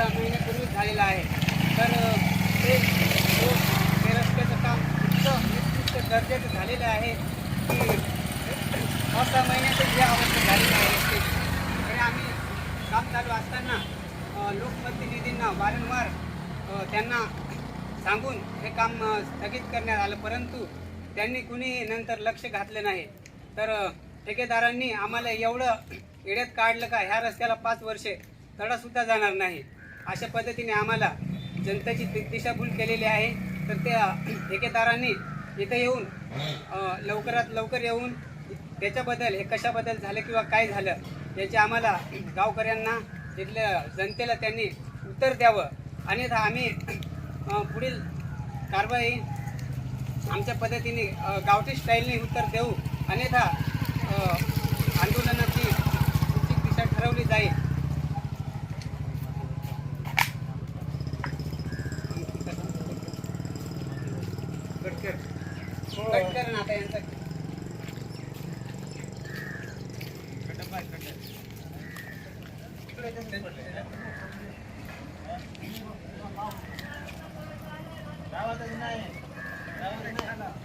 सहा महिन्यापूर्वीच झालेला आहे. तर ते रस्त्याचं काम इतकं उत्कृष्ट दर्जाचं झालेलं आहे की पाच सहा महिन्यातच जे अवस्था झालेली आहे रस्त्याची. आणि आम्ही काम चालू असताना लोकप्रतिनिधींना वारंवार त्यांना सांगून हे काम स्थगित करण्यात आलं. परंतु त्यांनी कुणी नंतर लक्ष घातलं नाही. तर ठेकेदारांनी आम्हाला एवढं येड्यात काढलं का ह्या रस्त्याला पाच वर्षे तडासुद्धा जाणार नाही. अशा पद्धतीने आम्हाला जनतेची दिशाभूल केलेली आहे. तर त्या ठेकेदारांनी इथं येऊन लवकरात लवकर येऊन त्याच्याबद्दल हे कशाबद्दल झालं किंवा काय झालं याचे आम्हाला गावकऱ्यांना तिथल्या जनतेला त्यांनी उत्तर द्यावं. अन्यथा आम्ही पुढील कारवाई आमच्या पद्धतीने गावठी स्टाईलने उत्तर देऊ. अन्यथा आंदोलनात कट कर. ना आता यांचा. नाही.